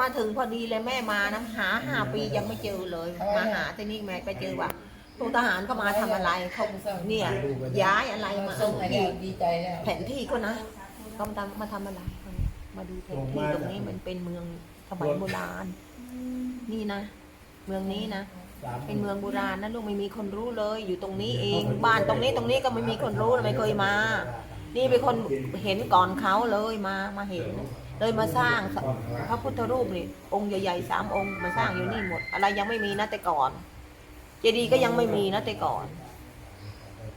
มาถึงพอดีเลยแม่มานะหาห้าปียังไม่เจอเลย มาหาที่นี่แม่ไปเจอว่าตัวทหารก็มาทำอะไรเขาเนี่ยย้ายอะไรมาส่งให้ที่แล้วดีใจแล้วแผนที่ก็นะก็มาทำมาทำอะไร มาดูแผนที่ตรงนี้มันเป็นเมืองสมัยโบราณ นี่นะ เมืองนี้นะเป็นเมืองโบราณนะลูกไม่มีคนรู้เลย อยู่ตรงนี้เองบ้านตรงนี้ตรงนี้ก็ไม่มีคนรู้ไม่เคยมา นี่เป็นคนเห็นก่อนเขาเลยมามาเห็น เลยมาสร้างพระพุทธรูปนี่องค์ใหญ่ๆสามองค์มาสร้างอยู่นี่หมด อะไรยังไม่มีนะแต่ก่อน เจดีย์ก็ยังไม่มีนะแต่ก่อน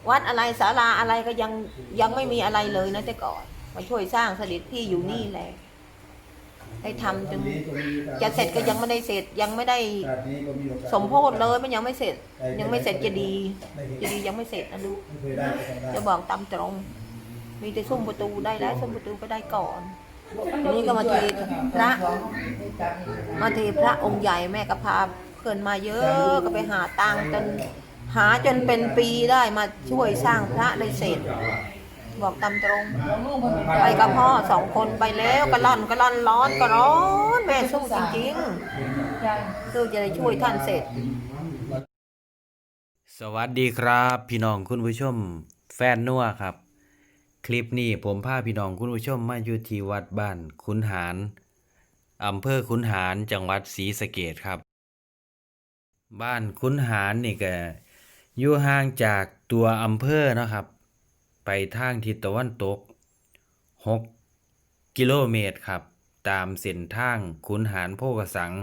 วัดอะไรศาลาอะไรก็ยังยังไม่มีอะไรเลยนะแต่ก่อน มาช่วยสร้างเสด็จพี่อยู่นี่แหละให้ทำจนจะเสร็จก็ยังไม่ได้เสร็จยังไม่ได้สมโพธิเลยมันยังไม่เสร็จ ยังไม่เสร็จเจดีย์เจดีย์ยังไม่เสร็จนะลูกจะบอกตามตรง มีแต่ซุ้มประตูได้แล้วซุ้มประตูก็ได้ก่อน ทีนี้ก็มาเทพระมาเทพระองค์ใหญ่แม่ก็พาเพื่อนมาเยอะก็ไปหาตังจนหาจนเป็นปีได้มาช่วยสร้างพระได้เสร็จ บอกตามตรง ไปกับพ่อสองคนไปแล้วก็ร่อนก็ร่อนร้อนก็ร้อนแม่สู้จริงๆสู้จะได้ช่วยท่านเสร็จ สวัสดีครับ พี่น้องคุณผู้ชมแฟนนัวครับ คลิปนี้ผมพาพี่น้องคุณผู้ชมมาอยู่ที่วัดบ้านคุนหารอำเภอคุนหารจังหวัดศรีสะเกษครับ บ้านคุนหารนี่ก็อยู่ห่างจากตัวอำเภอนะครับ ไปทางทิศตะวันตก 6 กิโลเมตรครับ ตามเส้นทางคุนหารโพกสัง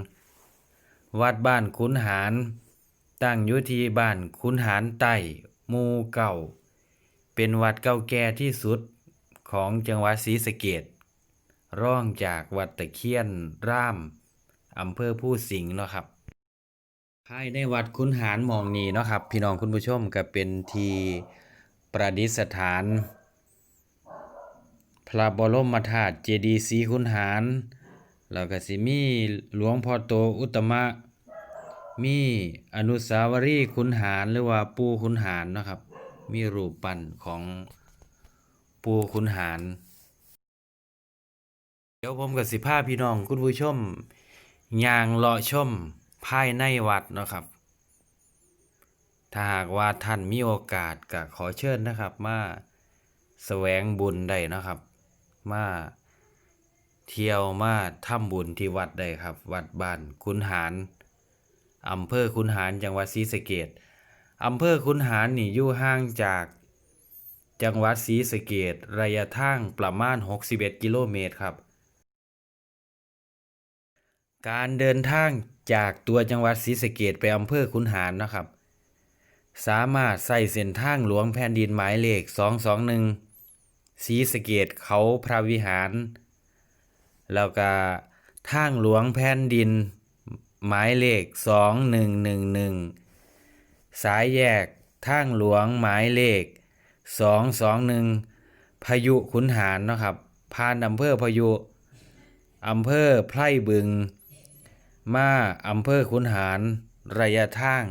วัดบ้านคุนหาร ตั้งอยู่ที่บ้านคุนหารใต้หมู่เก่า เป็นวัดเก่าแก่ที่สุดของจังหวัดศรีสะเกษร่องจากวัดตะเคียนร่ามอำเภอผู้สิงห์เนาะครับภายในวัดคุนหารมองนีเนาะครับ พี่น้องคุณผู้ชมก็เป็นทีประดิษฐาน พระบรมธาตุเจดีย์ศรีคุนหารแล้วก็สิมีหลวงพ่อโตอุตมะ มีอนุสาวรีย์ขุนหารหรือว่าปูขุนหารเนาะครับ มีรูปปั้นของปูขุนหาร เดี๋ยวผมกับสิพาพี่น้องคุณผู้ชมย่างเลาะชมภายในวัดนะครับ ถ้าหากว่าท่านมีโอกาสก็ขอเชิญนะครับมาแสวงบุญได้นะครับ มาเที่ยวมาทำบุญที่วัดได้ครับ วัดบ้านขุนหารอำเภอคุนหารจังหวัดศรีสะเกษ อำเภอคุนหารนี่อยู่ห่างจากจังหวัดศรีสะเกดระยะทางประมาณ 61 กิโลเมตรครับ การเดินทางจากตัวจังหวัดศรีสะเกดไปอำเภอคุนหารนะครับ สามารถใส่เส้นทางหลวงแผ่นดินหมายเลข 221ศรีสะเกดเขาพระวิหาร แล้วก็ทางหลวงแผ่นดินหมายเลข 2111 สายแยกทางหลวงหมายเลขสองสองหนึ่งพายุขุนหารเนาะครับผ่านอำเภอพายุอำเภอไพร่บึง มาอำเภอขุนหารระยะทาง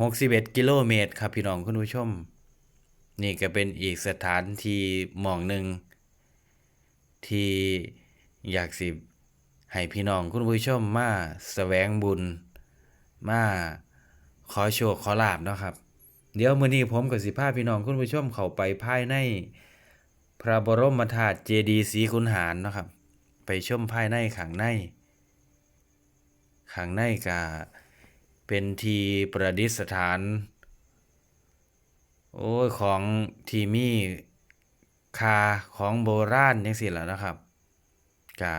61 กิโลเมตรครับพี่น้องคุณผู้ชม นี่ก็เป็นอีกสถานที่หมองหนึ่ง ที่อยากสิให้พี่น้องคุณผู้ชมมาแสวงบุญมา ขอโชคขอลาบเนาะครับ เดี๋ยวมื้อนี้ผมกับสิพาพี่น้องคุณผู้ชมเข้าไปภายใน พระบรมธาตุเจดีย์ศรีคุนหารเนาะครับ ไปชมภายในข้างในข้างในก็เป็นทีประดิษฐาน โอ้ยของทีมีคาของโบราณจังซี่ล่ะนะครับกะ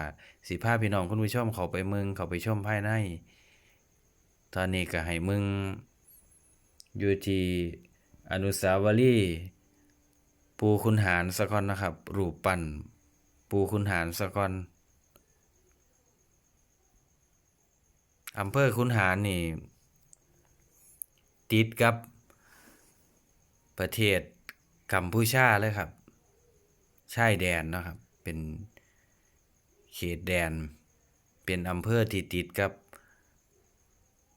สิพาพี่น้องคุณผู้ชมเขาไปเมืองเขาไปชมภายใน ตอนนี้ก็ให้มึง อยู่ที่อนุสาวรีย์ปูคุนหารสะก่อนนะครับ รูปปั้นปูคุนหารสะก่อนอำเภอคุนหารนี่ ติดกับประเทศกัมพูชาเลยครับชายแดนนะครับ เป็นเขตแดน เป็นอำเภอที่ติดกับ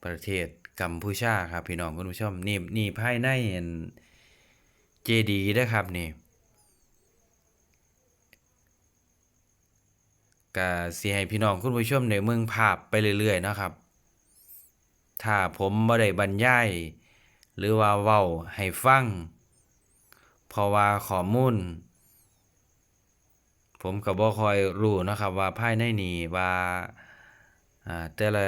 ประเทศกัมพูชาครับพี่น้องคุณผู้ชมนี่นี่ภายในเจดีนะครับนี่ก็สิให้พี่น้องคุณผู้ชมได้เมืองภาพไปเรื่อยๆนะครับ ถ้าผมบ่ได้บรรยายหรือว่าเว้าให้ฟัง เพราะว่าข้อมูล ผมก็บ่ค่อยรู้นะครับว่าภายในนี้ว่าอ่าแต่ละ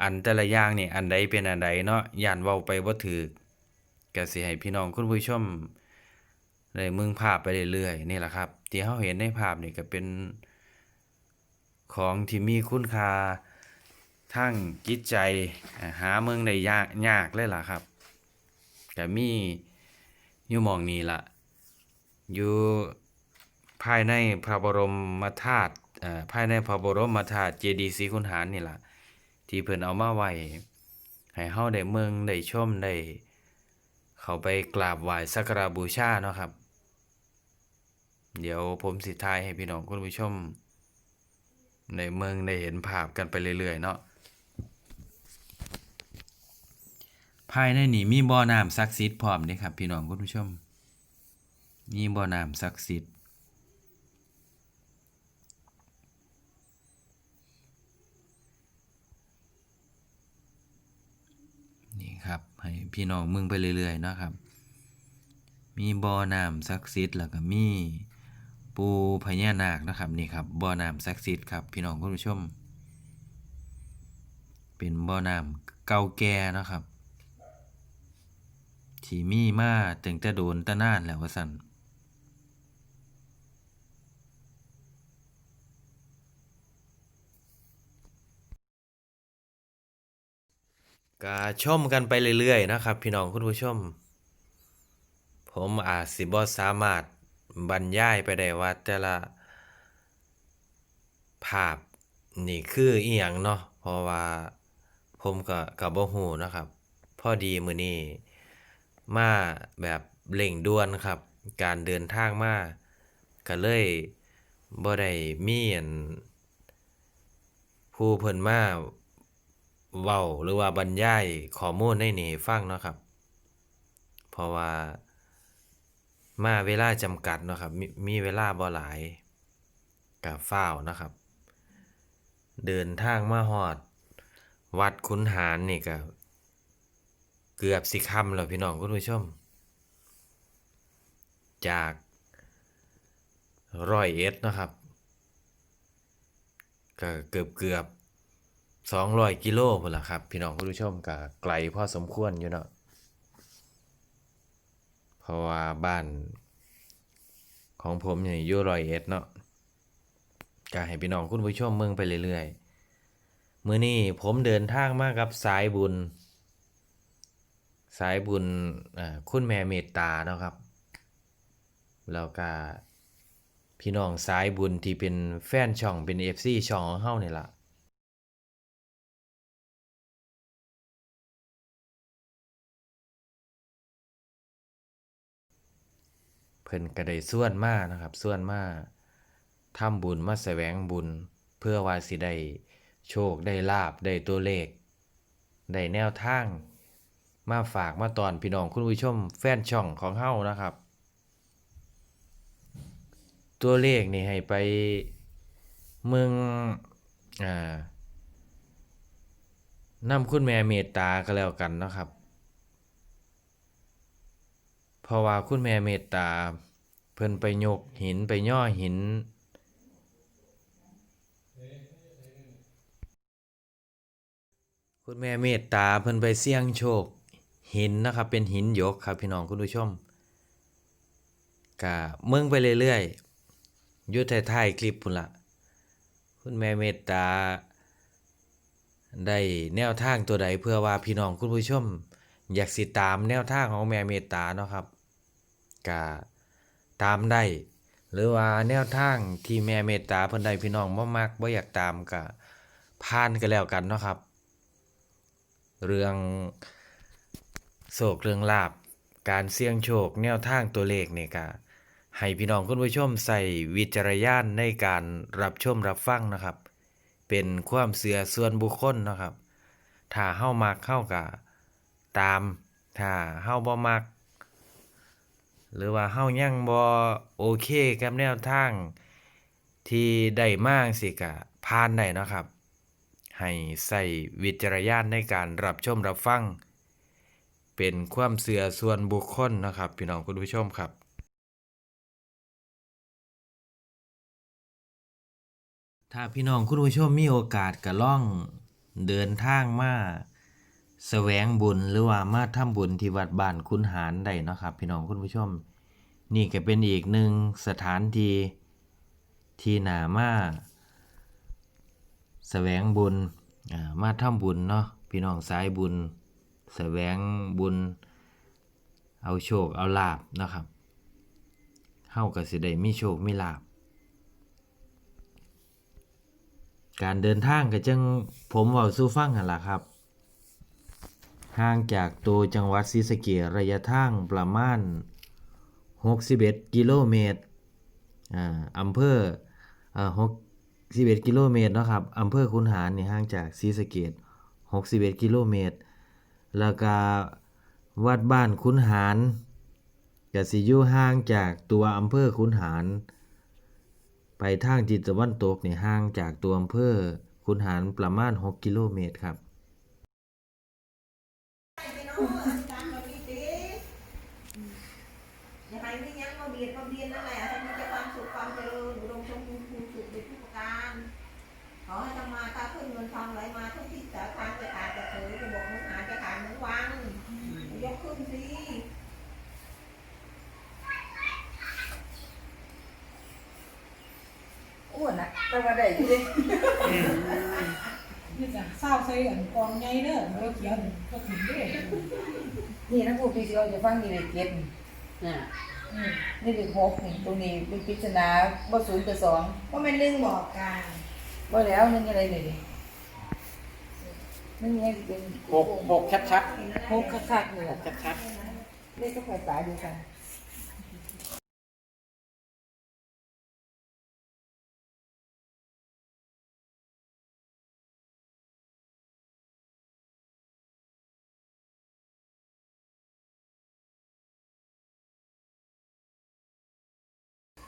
อันแต่ละอย่างนี่อันใดเป็นอันใดเนาะย่านเว้าไปบ่ถูกก็สิให้พี่น้องคุณผู้ชมได้มืองภาพไปเรื่อยๆนี่แหละครับ ที่เฮาเห็นในภาพนี่ก็เป็นของที่มีคุณค่าทั้งจิตใจหาเมืองได้ยากยากเลยล่ะครับก็มีอยู่มองนี้ล่ะ อยู่ภายในพระบรมธาตุอ่อภายในพระบรมธาตุเจดีย์ศรีคุณหารนี่ล่ะ ที่เพิ่นเอามาไว้ให้เฮาได้เมืองได้ชมได้เข้าไปกราบไหว้สักการบูชาเนาะครับ เดี๋ยวผมสิทายให้พี่น้องคุณผู้ชมในเมืองได้เห็นภาพกันไปเรื่อยๆเนาะภายในนี่มีบ่อน้ำศักดิ์สิทธิ์พร้อมเด้ครับ พี่น้องคุณผู้ชม มีบ่อน้ำศักดิ์สิทธิ์ ครับ ให้พี่น้องมึงไปเรื่อยๆนะครับ มีบ่อน้ำศักดิ์สิทธิ์แล้วก็มีปูพญานาคนะครับนี่ครับบ่อน้ำศักดิ์สิทธิ์ครับพี่น้องคุณผู้ชม เป็นบ่อน้ำเก่าแก่นะครับที่มีมาตั้งแต่โดนตะนานแล้วว่าสั่น ก็ชมกันไปเรื่อยๆนะครับ พี่น้องคุณผู้ชม ผมอาจสิบ่สามารถบรรยายไปได้ว่าแต่ละภาพนี่คืออีหยังเนาะเพราะว่าผมก็ก็บ่ฮู้นะครับ พอดีมื้อนี้มาแบบเร่งด่วนครับ การเดินทางมาก็เลยบ่ได้มีอันผู้เพิ่นมา เว้าหรือว่าบรรยายข้อมูลในนี้ให้ฟังเนาะครับ เพราะว่ามาเวลาจำกัดเนาะครับมีมีเวลาบ่หลายกับฟ้านะครับ เดินทางมาฮอด วัดขุนหารนี่ก็เกือบสิคำแล้วพี่น้องคุณผู้ชม จากร้อยเอ็ดเนาะครับก็เกือบเกือบ สองร้อยกิโลพุ่นล่ะครับ พี่น้องคุณผู้ชมก็ไกลพอสมควรอยู่เนาะเพราะว่าบ้าน ของผมเนี่ยอยู่ร้อยเอ็ดเนาะก็ให้พี่น้องคุณผู้ชมเมืองไปเรื่อยๆมื้อนี้ผมเดินทางมากับสายบุญ สายบุญคุณแม่เมตตาเนาะครับแล้วก็พี่น้องสายบุญที่เป็นแฟนช่องเป็น FC ช่องของเฮานี่ล่ะ เพิ่นก็ได้ส่วนมานะครับ ส่วนมาทำบุญมาแสวงบุญ เพื่อว่าสิได้โชคได้ลาบได้ตัวเลขได้แนวทาง มาฝากมาตอนพี่น้องคุณผู้ชมแฟนช่องของเฮานะครับ ตัวเลขนี่ให้ไปเมืองอ่านำคุณแม่เมตตาก็แล้วกันนะครับ เพราะว่าคุณแม่เมตตา เพิ่นไปยกหินไปย่อหิน คุณแม่เมตตาเพิ่นไปเสี่ยงโชค หินนะครับ เป็นหินยกครับพี่น้องคุณผู้ชมกะเมืองไปเรื่อยๆอยู่ท้ายคลิปพุ่นละคุณแม่เมตตา ได้แนวทางตัวใดเพื่อว่าพี่น้องคุณผู้ชม อยากสิตามแนวทางของแม่เมตตาเนาะครับก็ ตามได้ หรือว่าแนวทางที่แม่เมตตาเพิ่นได้พี่น้องบ่มักบ่อยากตามก็ผ่านก็แล้วกันเนาะครับ เรื่องโศกเรื่องลาบ การเสี่ยงโชค แนวทางตัวเลขนี่ก็ให้พี่น้องคุณผู้ชมใส่วิจารณญาณในการรับชมรับฟังนะครับ เป็นความเสื่อส่วนบุคคลนะครับ ถ้าเฮามักเฮาก็ตาม ถ้าเฮาบ่มัก หรือว่าเฮายังบ่โอเคกับแนวทางที่ได้มาจั่งสิกะผ่านได้เนาะครับ ให้ใส่วิจารณญาณในการรับชมรับฟัง เป็นความเสื่อส่วนบุคคลนะครับ พี่น้องคุณผู้ชมครับถ้าพี่น้องคุณผู้ชมมีโอกาสก็ล่องเดินทางมา แสวงบุญหรือว่ามาทำบุญที่วัดบ้านคุณหารได้เนาะครับ พี่น้องคุณผู้ชม นี่ก็เป็นอีกหนึ่งสถานที่ที่นามาแสวงบุญอ่ามาทำบุญเนาะพี่น้องสายบุญ แสวงบุญ เอาโชคเอาลาบนะครับเฮาก็สิได้มีโชคมีลาบการเดินทางก็จังผมเว้าสู่ฟังหั่นล่ะครับ ห่างจากตัวจังหวัดศรีสะเกษระยะทางประมาณ 61 กิโลเมตรอ่าอำเภอ61 กิโลเมตรเนาะครับอำเภอคุนหารนี่ห่างจากศรีสะเกษ61 กิโลเมตร แล้วก็วัดบ้านคุนหารก็สิอยู่ห่างจากตัวอำเภอคุนหาร ไปทางทิศตะวันตกนี่ห่างจากตัวอำเภอคุนหารประมาณ 6 กิโลเมตรครับ อย่าให้มียังมาเบียดมาเบียนนั่นแหละให้มีแต่ความสุขความเจริญอุดมสมบูรณ์ภูมิสุขเป็นทุกประการ ขอให้ทำมาค้าขึ้นเงินทองไหลมาทุกทิศสาทางจะขาดจะเผยจะบอกมุหาจะขาดเหมือนวังยกขึ้นสิอ้วนนะแต่ว่าได้อยู่เด้ นี่จ้ะเศร้าใส่อันกองใหญ่เด้อเราเขียวนี่ก็ถึงเด้อนี่นะผู้พี่สิเอาจะฟังนี่เลยเก็บน่ะนี่นี่เลยหกนี่ตรงนี้เป็นปริศนาบ่ศูนย์กับสองก็เป็นเรื่องบอกกันบ่แล้วนั่นอะไรเลยดินั่นไงเป็นหกหกชัดชัดหกคักๆนี่แหละชัดชัดเลขก็ไฟตาเดียวกัน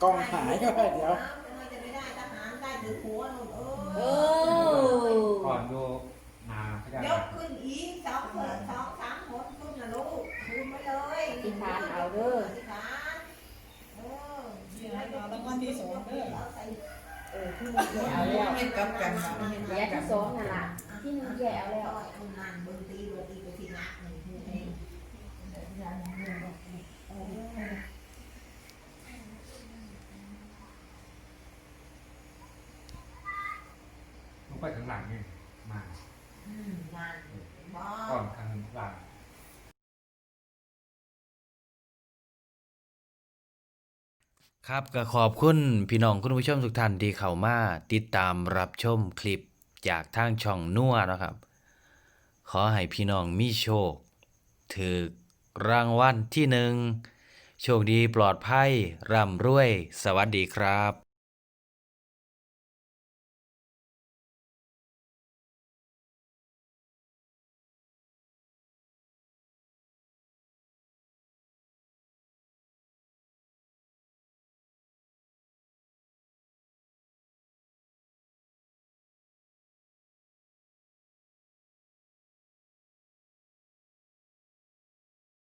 กล้องหายก็ได้เดี๋ยวจะไม่ได้ทหารได้ถือหัวนู่นเอเอออก่อนดูนาที่ได้ยกขึ้นอีกสองเถิดสองสามหนขึ้นนะลูกคืนไปเลยอธิษฐานเอาเด้อธิษฐานเออที่ร้านเรารางวัลที่สองเด้อเออที่มันแย่เอาแล้วเห็นกับกันมาแย่ที่สองนั่นล่ะที่มันแย่เอาแล้วงานบนตีบนตีไปที่นักหนึ่งคือเอง ลง ไปข้างหลังนี่มาอืมงานบอก่อนข้างหลังครับก็ขอบคุณพี่น้องคุณผู้ชมทุกท่านที่เข้ามาติดตามรับชมคลิปจากทางช่องนัวนะครับ ขอให้พี่น้องมีโชคถือรางวัลที่หนึ่งโชคดีปลอดภัยร่ำรวย สวัสดีครับ